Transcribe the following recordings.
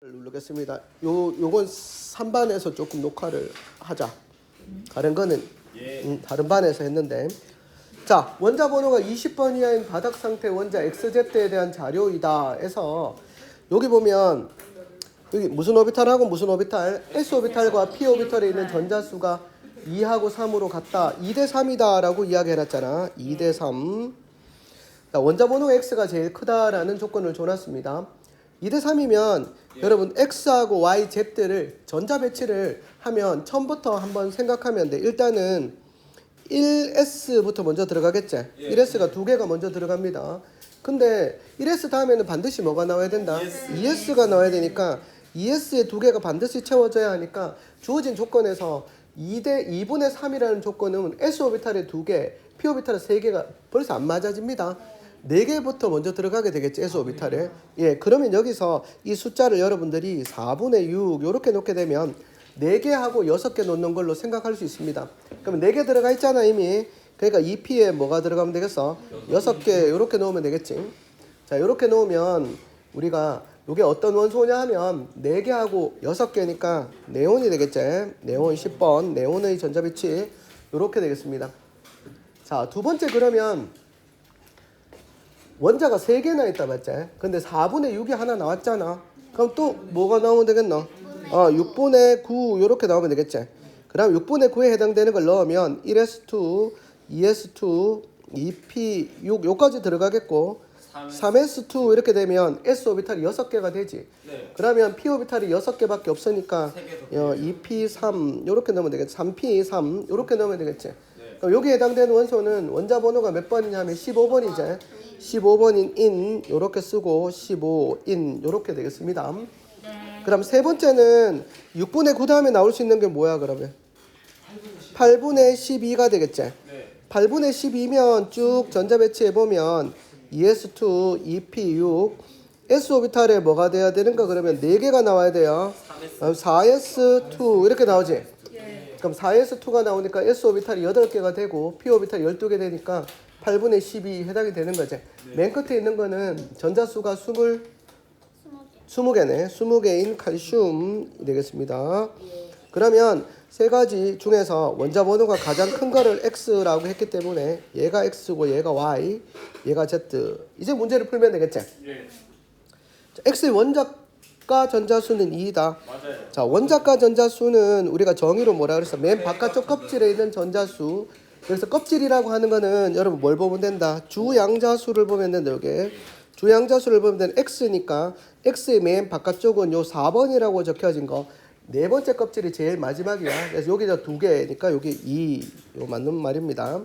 누르겠습니다. 요 요건 3반에서 조금 녹화를 하자. 다른 거는 음, 다른 반에서 했는데 자 원자 번호가 20번 이하인 바닥 상태 원자 XZ에 대한 자료이다 해서 여기 보면 여기 무슨 오비탈하고 무슨 오비탈 S 오비탈과 P 오비탈에 있는 전자 수가 2하고 3으로 같다. 2대 3이다라고 이야기해 놨잖아. 2대 3. 자, 원자 번호 X가 제일 크다라는 조건을 줘놨습니다. 2대 3이면 여러분 X하고 Y, Z를 전자 배치를 하면 처음부터 한번 생각하면 돼. 일단은 1S부터 먼저 들어가겠지. 1S가 두 개가 먼저 들어갑니다. 근데 1S 다음에는 반드시 뭐가 나와야 된다? 2S가 나와야 되니까 2S의 두 개가 반드시 채워져야 하니까 주어진 조건에서 2대 2분의 3이라는 조건은 S 오비탈의 두 개, P 오비탈의 세 개가 벌써 안 맞아집니다. 네 개부터 먼저 들어가게 되겠지 S 오비탈에. 예, 그러면 여기서 이 숫자를 여러분들이 4분의 6 이렇게 놓게 되면 네 개하고 여섯 개 놓는 걸로 생각할 수 있습니다. 그러면 네개 들어가 있잖아 이미. 그러니까 2P에 뭐가 들어가면 되겠어? 여섯 개 이렇게 놓으면 되겠지. 자, 이렇게 놓으면 우리가 이게 어떤 원소냐 하면 네 개하고 여섯 개니까 네온이 되겠지. 네온 10번, 네온의 전자배치 이렇게 되겠습니다. 자, 두 번째 그러면 원자가 세 개나 있다 맞지? 근데 4분의 6이 하나 나왔잖아. 그럼 또 뭐가 나오면 되겠노? 어, 6분의 9 이렇게 나오면 되겠지. 그 다음 6분의 9에 해당되는 걸 넣으면 1s2, 2s2, 2p 6 요까지 들어가겠고 3s2 이렇게 되면 s 오비탈이 6개가 되지. 네. 그러면 p 오비탈이 6개밖에 없으니까. 어, 2p3 이렇게 넣으면 되겠지. 3p3 이렇게 넣으면 되겠지. 네. 그럼 여기에 해당되는 원소는 원자 번호가 몇 번이냐 하면 15번이죠. 15번인 인 이렇게 쓰고 15인 이렇게 되겠습니다. 그럼 세 번째는 6분의 9 다음에 나올 수 있는 게 뭐야 그러면? 8분의 12가 되겠지. 네. 8분의 12면 쭉 전자 배치해 보면 ES2, EP6, S 오비탈에 뭐가 돼야 되는가 그러면 4개가 나와야 돼요. 3S. 4S2 이렇게 나오지. 그럼 4S2가 나오니까 S 오비탈이 8개가 되고 P 오비탈이 12개 되니까 8분의 12 해당이 되는 거지. 맨 끝에 있는 거는 전자수가 20 20개 네. 20개인 칼슘이 되겠습니다. 그러면 세 가지 중에서 원자 번호가 가장 큰 거를 X라고 했기 때문에 얘가 X고 얘가 Y, 얘가 Z. 이제 문제를 풀면 되겠지. 예. 자, X의 원자 가 전자수는 2이다. 맞아요. 자, 원자가 전자수는 우리가 정의로 뭐라 그랬어? 맨 바깥쪽 껍질에 있는 전자수. 그래서 껍질이라고 하는 거는 여러분 뭘 보면 된다? 주양자수를 보면 된다, 여기. 주양자수를 보면 된다. X니까 X의 맨 바깥쪽은 요 4번이라고 적혀진 거. 네 번째 껍질이 제일 마지막이야. 그래서 여기가 두 개니까 여기 2. 요 맞는 말입니다.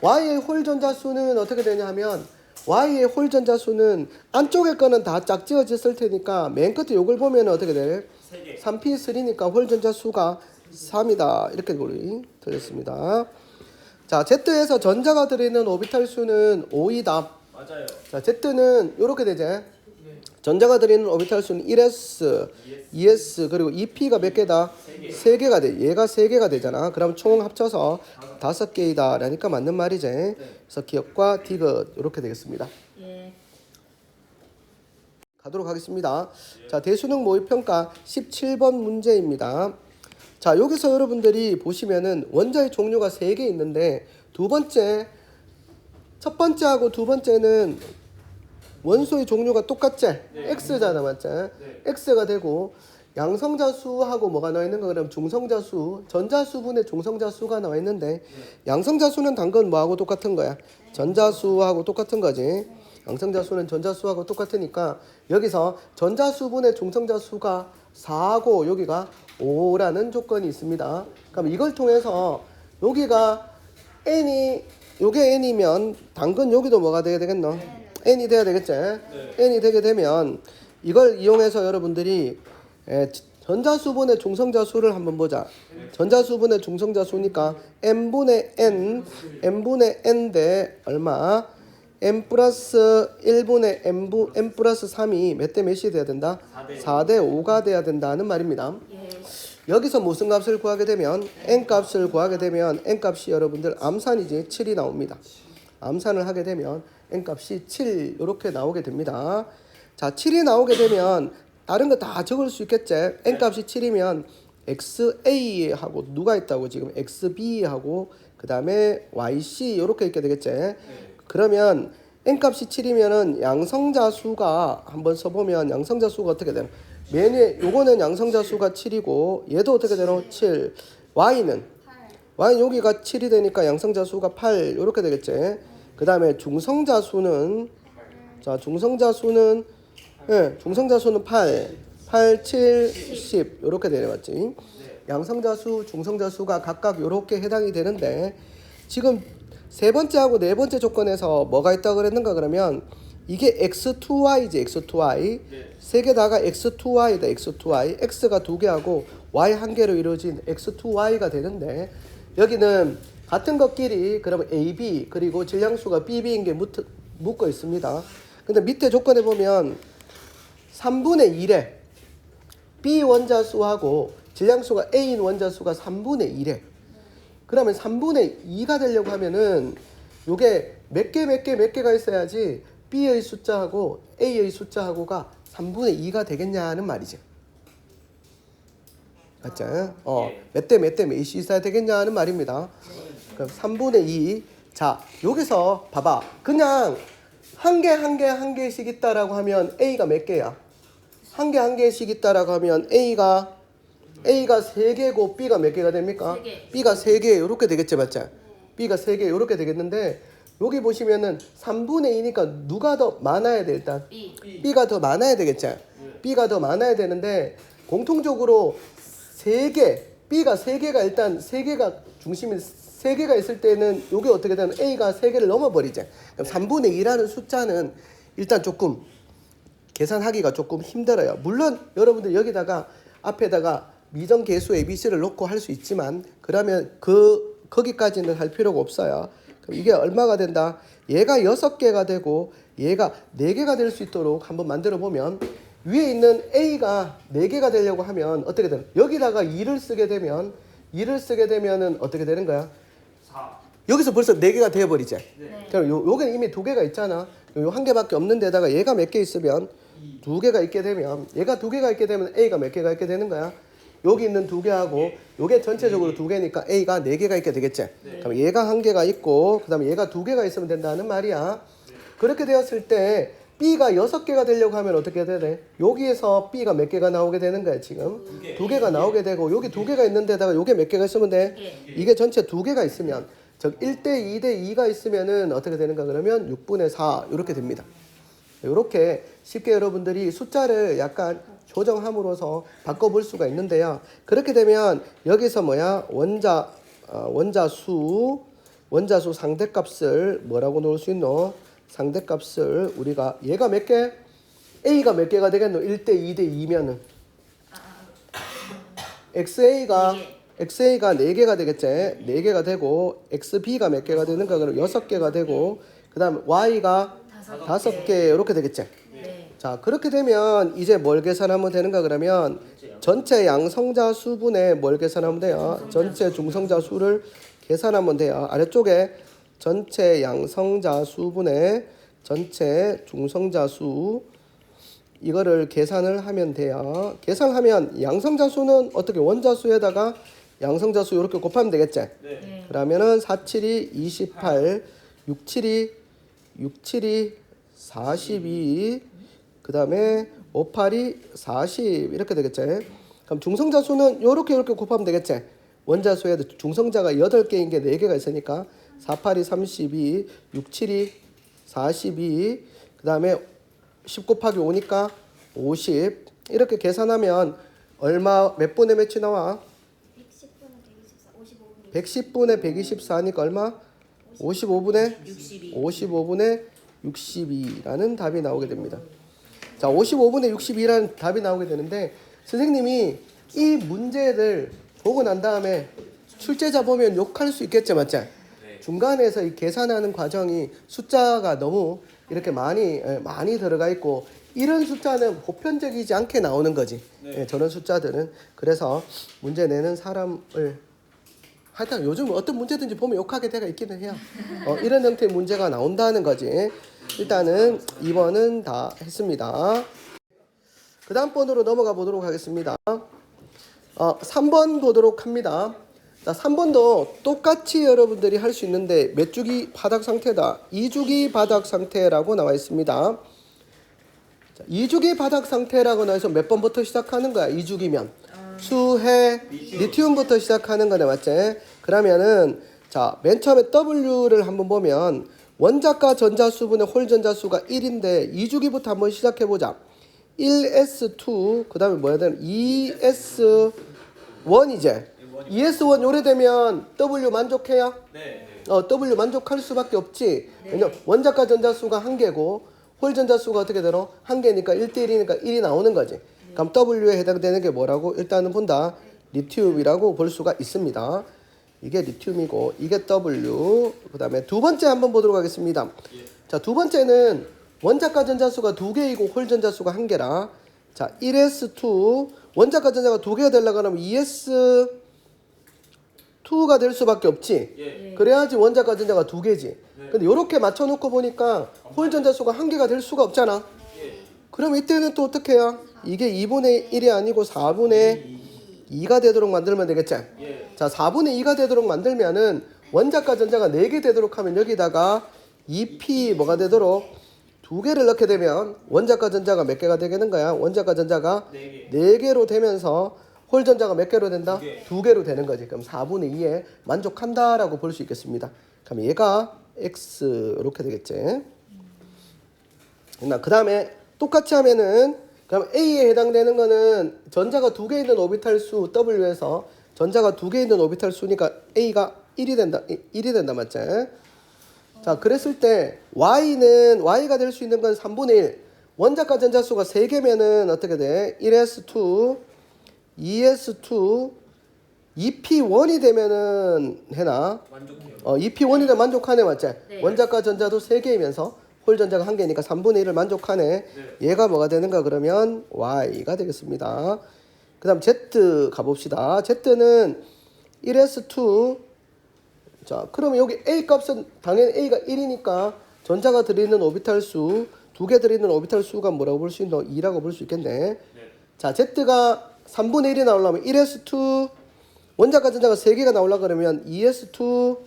Y의 홀 전자수는 어떻게 되냐 하면 Y의 홀 전자수는 안쪽에 거는 다 짝지어졌을 테니까 맨 끝에 요걸 보면 어떻게 돼? 세 개. 3p3니까 홀 전자수가 3이다. 이렇게 우리 들렸습니다. 자, Z에서 전자가 들어있는 오비탈 수는 5이다. 맞아요. 자, Z는 이렇게 되지. 전자가 들어있는 오비탈 수는 1s, 2s 그리고 2p가 몇 개다? 세 개가 돼. 얘가 세 개가 되잖아. 그럼 총 합쳐서 다섯 개이다. 라니까 맞는 말이지. 그래서 기억과 디귿 이렇게 되겠습니다. 예. 가도록 하겠습니다. 자, 대수능 모의 평가 17번 문제입니다. 자, 여기서 여러분들이 보시면은 원자의 종류가 세개 있는데 두 번째 첫 번째하고 두 번째는 원소의 종류가 똑같지? X잖아, 맞지? X가 되고 양성자 수하고 뭐가 나와 있는 거 그럼 중성자 수, 전자 수분의 중성자 수가 나와 있는데 양성자 수는 단건 뭐하고 똑같은 거야? 전자 수하고 똑같은 거지. 양성자 수는 전자 수하고 똑같으니까 여기서 전자 수분의 중성자 수가 4하고 여기가 5라는 조건이 있습니다. 그럼 이걸 통해서 여기가 n이 요게 n이면 당근 여기도 뭐가 돼야 되겠노? N이 돼야 되겠지? n이 되게 되면 이걸 이용해서 여러분들이 에, 전자수분의 중성자수를 한번 보자. 전자수분의 중성자수니까 n분의 n, n분의 n 대 얼마? n 플러스 1분의 n분, n 플러스 3이 몇 대 몇이 돼야 된다? 4대 5가 돼야 된다는 말입니다. 여기서 무슨 값을 구하게 되면 n 값을 구하게 되면 n 값이 여러분들 암산이지 7이 나옵니다. 암산을 하게 되면 n 값이 7 이렇게 나오게 됩니다. 자, 7이 나오게 되면 다른 거 다 적을 수 있겠지. n 값이 7이면 xa하고 누가 있다고 지금 xb하고 그 다음에 yc 이렇게 있게 되겠지. 그러면 n 값이 7이면은 양성자 수가 한번 써보면 양성자 수가 어떻게 되나? 맨에 요거는 양성자 수가 7이고 얘도 어떻게 되노? 7. y는 y 여기가 7이 되니까 양성자 수가 8 이렇게 되겠지. 그 다음에 중성자 수는 자 중성자 수는 예, 중성자 수는 8, 8, 7, 10 이렇게 맞지? 양성자 수, 중성자 수가 각각 이렇게 해당이 되는데 지금 세 번째하고 네 번째 조건에서 뭐가 있다고 그랬는가 그러면 이게 x2y지 x2y 세개 다가 x2y다 x2y x가 두 개하고 y 한 개로 이루어진 x2y가 되는데 여기는 같은 것끼리 그러면 ab 그리고 질량수가 bb인 게 묻, 묶어 있습니다. 근데 밑에 조건에 보면 3분의 1에 b 원자수하고 질량수가 a인 원자수가 3분의 1에 그러면 3분의 2가 되려고 하면은 요게 몇 개 몇 개 몇 개가 있어야지 b의 숫자하고 a의 숫자하고가 3분의 2가 되겠냐는 말이지. 맞죠? 어, 몇 대 몇 대 몇이 있어야 되겠냐는 말입니다. 그럼 3분의 2. 자, 여기서 봐봐. 그냥 한 개 한 개 한 개씩 있다라고 하면 a가 몇 개야? 한 개 한 개씩 있다라고 하면 a가 a가 세 개고 b가 몇 개가 됩니까? 세 개. b가 세개 이렇게 되겠지, 맞죠? b가 세개 이렇게 되겠는데 여기 보시면은 3분의 2니까 누가 더 많아야 돼 일단? B. B가 더 많아야 되겠죠. B가 더 많아야 되는데 공통적으로 세 개, B가 세 개가 일단 세 개가 중심이 세 개가 있을 때는 요게 어떻게 되는 A가 세 개를 넘어버리죠. 그럼 3분의 2라는 숫자는 일단 조금 계산하기가 조금 힘들어요. 물론 여러분들 여기다가 앞에다가 미정 계수 ABC를 놓고 할 수 있지만 그러면 그 거기까지는 할 필요가 없어요. 그럼 이게 얼마가 된다? 얘가 여섯 개가 되고 얘가 네 개가 될 수 있도록 한번 만들어 보면 위에 있는 A가 네 개가 되려고 하면 어떻게 되나? 여기다가 2를 쓰게 되면 2를 쓰게 되면은 어떻게 되는 거야? 여기서 벌써 네 개가 되어 버리지. 네. 그럼 요 요게 이미 두 개가 있잖아. 요 한 개밖에 없는 데다가 얘가 몇 개 있으면 두 개가 있게 되면 얘가 두 개가 있게 되면 A가 몇 개가 있게 되는 거야. 여기 있는 두 개하고 요게 전체적으로 두 개니까 A가 네 개가 있게 되겠지. 그럼 얘가 한 개가 있고 그다음에 얘가 두 개가 있으면 된다는 말이야. 그렇게 되었을 때 B가 여섯 개가 되려고 하면 어떻게 해야 돼? 여기에서 B가 몇 개가 나오게 되는 거야 지금? 두 개가 나오게 되고 여기 두 개가 있는 데다가 요게 몇 개가 있으면 돼? 개. 이게 전체 두 개가 있으면 즉 1대 2대 2가 있으면은 어떻게 되는가 그러면 6분의 4 이렇게 됩니다. 이렇게 쉽게 여러분들이 숫자를 약간 조정함으로써 바꿔볼 수가 있는데요. 그렇게 되면 여기서 뭐야 원자 어, 원자수 원자수 상대값을 뭐라고 놓을 수 있노? 상대값을 우리가 얘가 몇 개? A가 몇 개가 되겠노? 1대 2대 2면은 XA가. XA가 4개가 되겠지. 4개가 되고 XB가 몇 개가 되는가 그럼 6개가 되고 그다음 Y가 다섯 5개 이렇게 되겠지. 네. 자, 그렇게 되면 이제 뭘 계산하면 되는가 그러면 전체 양성자 수분에 뭘 계산하면 돼요? 전체 중성자 수를 계산하면 돼요. 아래쪽에 전체 양성자 수분의 전체 중성자 수 이거를 계산을 하면 돼요. 계산하면 양성자 수는 어떻게 원자 수에다가 양성자 수 이렇게 곱하면 되겠지? 네. 그러면은 4, 7이 28, 6, 7이 6, 7이 42, 그 다음에 5, 8이 40 이렇게 되겠지. 그럼 중성자 수는 요렇게 요렇게 곱하면 되겠지. 원자 수에 중성자가 8개인 게 4개가 있으니까 4, 8이 32, 6, 7이 42, 그 다음에 10 곱하기 5니까 50 이렇게 계산하면 얼마 몇 분의 몇이 나와? 110분의 124, 55분의 110분의 124니까 얼마? 55분의 62. 55분의 62라는 답이 나오게 됩니다. 자, 55분의 62라는 답이 나오게 되는데 선생님이 이 문제를 보고 난 다음에 출제자 보면 욕할 수 있겠죠, 맞죠? 중간에서 이 계산하는 과정이 숫자가 너무 이렇게 많이 예, 많이 들어가 있고 이런 숫자는 보편적이지 않게 나오는 거지. 예, 저런 숫자들은 그래서 문제 내는 사람을 하여튼 요즘 어떤 문제든지 보면 욕하게 돼가 있기는 해요. 어, 이런 형태의 문제가 나온다는 거지. 일단은 2번은 다 했습니다. 그 다음 번으로 넘어가 보도록 하겠습니다. 어, 3번 보도록 합니다. 자, 3번도 똑같이 여러분들이 할 수 있는데 몇 주기 바닥 상태다. 2주기 바닥 상태라고 나와 있습니다. 자, 2주기 바닥 상태라고 나와서 몇 번부터 시작하는 거야? 2주기면. 수해, 리튬부터 시작하는 거네, 맞지? 그러면은 자, 맨 처음에 W를 한번 보면 원자과 전자수분의 홀 전자수가 1인데 2주기부터 한번 시작해 보자. 1s2 그다음에 뭐야 되면 2s1 이제 2s1 요래되면 W 만족해요? 네. 어, W 만족할 수밖에 없지. 왜냐면 원자과 전자수가 한 개고 홀 전자수가 어떻게 되노? 한 개니까 1대1이니까 1이 나오는 거지. 그럼 W에 해당되는 게 뭐라고? 일단은 본다. 리튬이라고 볼 수가 있습니다. 이게 리튬이고 이게 W. 그다음에 두 번째 한번 보도록 하겠습니다. 자, 두 번째는 원자과 전자수가 두 개이고 홀 전자수가 한 개라. 자, 1s2 원자과 전자가 두 개가 되려고 하면 2s 2가 될 수밖에 없지. 예. 그래야지 원자과 전자가 두 개지. 근데 이렇게 맞춰 놓고 보니까 홀 전자수가 한 개가 될 수가 없잖아. 예. 그럼 이때는 또 어떻게 해요? 이게 2분의 1이 아니고 4분의 2가 되도록 만들면 되겠지? 예. 자, 4분의 2가 되도록 만들면은 원자과 전자가 4개 되도록 하면 여기다가 2p 뭐가 되도록 두 개를 넣게 되면 원자과 전자가 몇 개가 되겠는 거야? 원자과 전자가 네 개. 네 개로 되면서 홀 전자가 몇 개로 된다? 두 개. 두 개로 되는 거지. 그럼 4분의 2에 만족한다라고 볼 수 있겠습니다. 그럼 얘가 x 이렇게 되겠지. 그 다음에 똑같이 하면은 그럼 A에 해당되는 거는 전자가 두 개 있는 오비탈 수 W에서 전자가 두 개 있는 오비탈 수니까 A가 1이 된다. 1이 된다 맞지? 자, 그랬을 때 Y는 Y가 될 수 있는 건 3분의 1. 원자과 전자 수가 3개면은 어떻게 돼? 1s2, 2s2, 2p1이 되면은 해나? 만족해요. 어, 2p1이 되면 만족하네 맞지? 네. 원자과 전자도 3개이면서 홀 전자가 한 개니까 3분의 1을 만족하네. 네. 얘가 뭐가 되는가 그러면 y가 되겠습니다. 그 다음 z 가봅시다. z는 1s2 자, 그러면 여기 a 값은 당연히 a가 1이니까 전자가 들어있는 오비탈 수, 두 개 들어있는 오비탈 수가 뭐라고 볼 수 있노? 2라고 볼 수 있겠네. 네. 자, z가 3분의 1이 나오려면 1s2 원자과 전자가 3개가 나오려고 그러면 2s2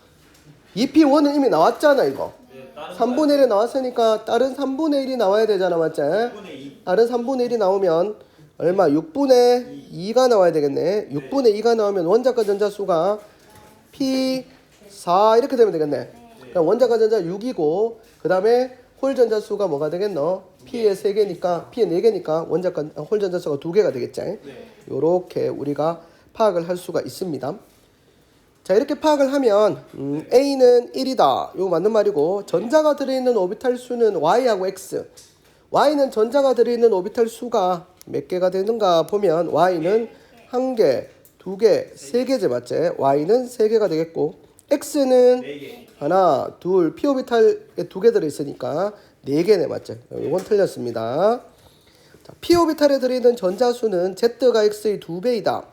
2p1은 이미 나왔잖아, 이거. 네. 다른 3분의 1이 나왔으니까 다른 3분의 1이 나와야 되잖아, 맞지? 1분의 2. 다른 3분의 1이 나오면 얼마? 6분의 2 가 나와야 되겠네. 6분의 2가 나오면 원자과 전자 수가 P 4 이렇게 되면 되겠네. 그럼 원자과 전자 6이고 그 다음에 홀 전자 수가 뭐가 되겠노? P의 3개니까 P의 4개니까 원자과 홀 전자 수가 2개가 되겠지. 네. 요렇게 우리가 파악을 할 수가 있습니다. 자 이렇게 파악을 하면 음, A는 1이다. 이거 맞는 말이고 전자가 들어있는 오비탈 수는 Y하고 X. Y는 전자가 들어있는 오비탈 수가 몇 개가 되는가 보면 Y는 한 개, 두 개, 세 개제 맞지? Y는 세 개가 되겠고 X는 4개. 하나, 둘, p 오비탈에 두 개 들어있으니까 네 개네 맞죠? 이건 틀렸습니다. 자, p 오비탈에 들어있는 전자수는 z가 x의 두 배이다.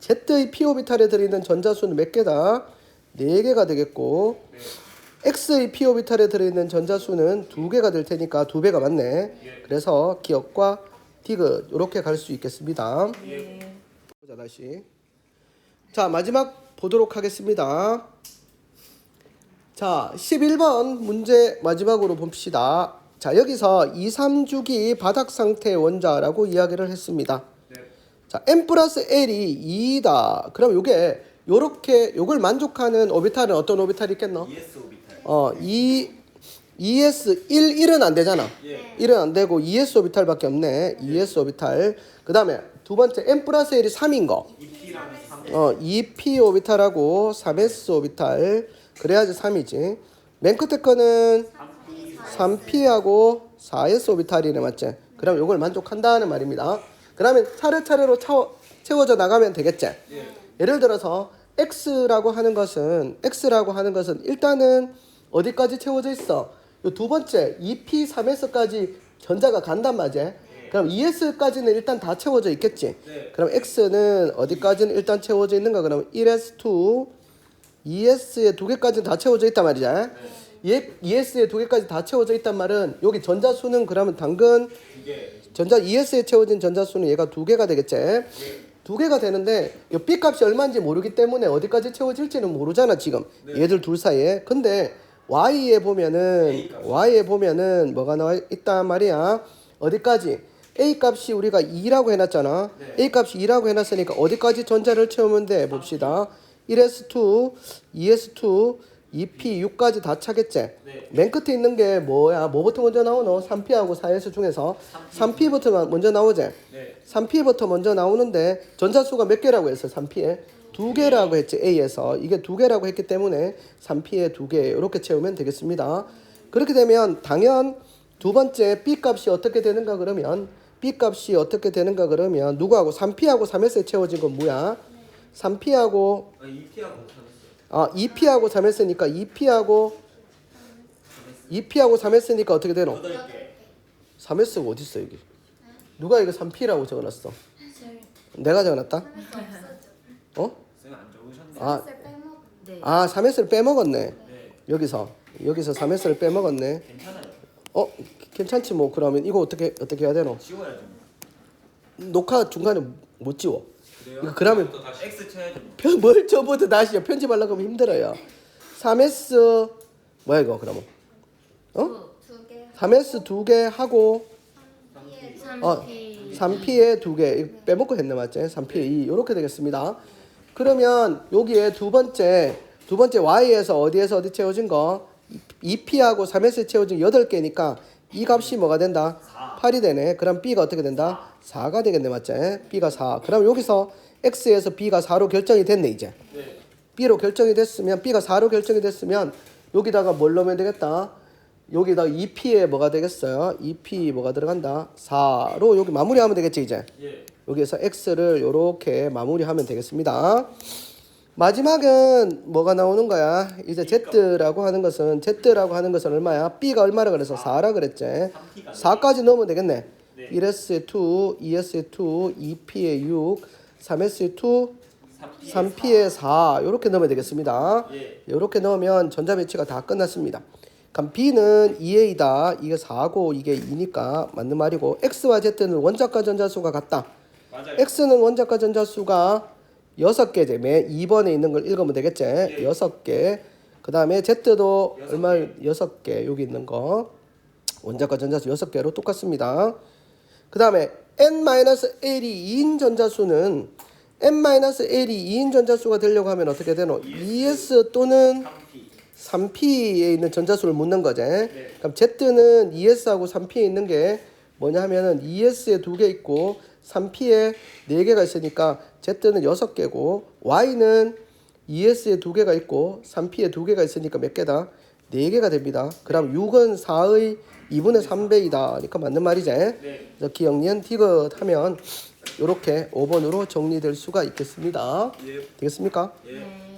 z의 p 오비탈에 들어있는 전자수는 몇 개다? 네 개가 되겠고 x의 p 오비탈에 들어있는 전자수는 두 개가 될 테니까 두 배가 맞네. 그래서 기억과 디귿 이렇게 갈 수 있겠습니다. 네. 보자 다시. 자 마지막 보도록 하겠습니다. 자 11번 문제 마지막으로 봅시다. 자 여기서 2, 3주기 바닥 상태 원자라고 이야기를 했습니다. 네. 자 m 플러스 l이 2다. 그럼 요게 요렇게 요걸 만족하는 오비탈은 어떤 오비탈이 있겠노? ES 오비탈. 어 2, 2s 1 1은 안 되잖아. 예. 1은 안 되고 2s 오비탈밖에 없네. 2s 오비탈. 그 다음에 두 번째 m 플러스 1이 3인 거. 2P랑 3. 어 2p 오비탈하고 3s 오비탈. 그래야지 3이지. 맨 끝에 거는 3P. 3p하고 4s 오비탈이네 맞지? 그럼 요걸 만족한다는 말입니다. 그러면 차례차례로 차워, 채워져 나가면 되겠지? 예. 예를 들어서 x라고 하는 것은 x라고 하는 것은 일단은 어디까지 채워져 있어? 요두 번째 2p 3s까지 전자가 간단 말이지. 그럼 2s까지는 일단 다 채워져 있겠지. 네. 그럼 x는 어디까지는 일단 채워져 있는가? 그러면 1s2, 2s의 두 개까지는 다 채워져 있단 말이지. 얘 ES에 두 개까지 다 채워져 있단 말은 여기 전자수는 그러면 당근 전자 ES에 채워진 전자수는 얘가 두 개가 되겠지. 두 개가 되는데 이 B 값이 얼마인지 모르기 때문에 어디까지 채워질지는 모르잖아 지금 얘들 둘 사이에. 근데 Y에 보면은 Y에 보면은 뭐가 나와 있단 말이야. 어디까지? A 값이 우리가 2라고 해놨잖아. A 값이 2라고 해놨으니까 어디까지 전자를 채우면 돼? 봅시다. 1S2, 2S2, 2P, 6까지 다 차겠지? 맨 끝에 있는 게 뭐야? 뭐부터 먼저 나오노? 3P하고 4S 중에서 3P부터 먼저 나오지? 3P부터 먼저 나오는데 전자수가 몇 개라고 했어? 3P에? 두 개라고 했지 A에서 이게 두 개라고 했기 때문에 3P에 두 개 이렇게 채우면 되겠습니다. 그렇게 되면 당연 두 번째 B 값이 어떻게 되는가 그러면 B 값이 어떻게 되는가 그러면 누구하고 3P하고 3S에 채워진 건 뭐야? 3P하고 아, 2P하고 아 2P하고 3S니까 2P하고 2P하고 3S니까 어떻게 되노? 8개 3S가 어디 있어 여기? 누가 이거 3P라고 적어놨어? 내가 적어놨다? 어? 쌤안 적으셨네 아, 네. 아 3S를 빼먹었네. 네 여기서 여기서 3S를 빼먹었네. 괜찮아요 어 괜찮지 뭐 그러면 이거 어떻게 어떻게 해야 되노? 지워야죠 녹화 중간에 못 지워. 그래요? 그러면 X 쳐야죠 편, 뭘 저부터 다시요 편집하려고 하면 힘들어요. 3S 뭐야 이거 그러면? 어? 두 개. 3S 두 개 하고 어, 3P. 3P에 두개 빼먹고 했네 맞지? 3P에 2 이렇게 되겠습니다. 그러면 여기에 두 번째 두 번째 Y에서 어디에서 어디 채워진 거 2P하고 3S 채워진 8개니까 이 값이 뭐가 된다? 8이 되네. 그럼 B가 어떻게 된다? 4가 되겠네 맞지? B가 4. 그럼 여기서 X에서 B가 4로 결정이 됐네 이제. 네 B로 결정이 됐으면 B가 4로 결정이 됐으면 여기다가 뭘 넣으면 되겠다. 여기다가 2P에 뭐가 되겠어요? 2P 뭐가 들어간다? 4로 여기 마무리하면 되겠지 이제. 예. 여기에서 X를 이렇게 마무리하면 되겠습니다. 마지막은 뭐가 나오는 거야? 이제 Z라고 하는 것은 Z라고 하는 것은 얼마야? B가 얼마라 그래서 4라 그랬지. 3P가 4까지 넣으면 되겠네. 네. 1S에 2, 2S에 2, 2P에 6, 3S에 2, 3P 3P에 4 이렇게 넣으면 되겠습니다. 예. 이렇게 넣으면 전자 배치가 다 끝났습니다. 그럼 B는 2A다. 이게 4고 이게 2니까 맞는 말이고 X와 Z는 원자과 전자수가 같다. 맞아요 X는 원자과 전자수가 6개제. 맨 2번에 있는 걸 읽으면 되겠지. 예. 6개. 그 다음에 Z도 여섯 얼마 6개. 여기 있는 거. 원자과 전자수 6개로 똑같습니다. 그 다음에 n-l이 2인 전자수는 n-l이 2인 전자수가 되려고 하면 어떻게 되노? 2s 또는 3P 3p에 있는 전자수를 묻는 거지. 그럼 Z는 2s하고 3p에 있는 게 뭐냐 하면은 2s에 두 개 있고 3p에 네 개가 있으니까 Z는 여섯 개고 Y는 2s에 두 개가 있고 3p에 두 개가 있으니까 몇 개다? 네 개가 됩니다. 그럼 6은 4의 2분의 3배이다. 그러니까 맞는 말이지. 네 그래서 기억, 니은, 디귿 하면 이렇게 5번으로 정리될 수가 있겠습니다. 예. 되겠습니까? 예. 네.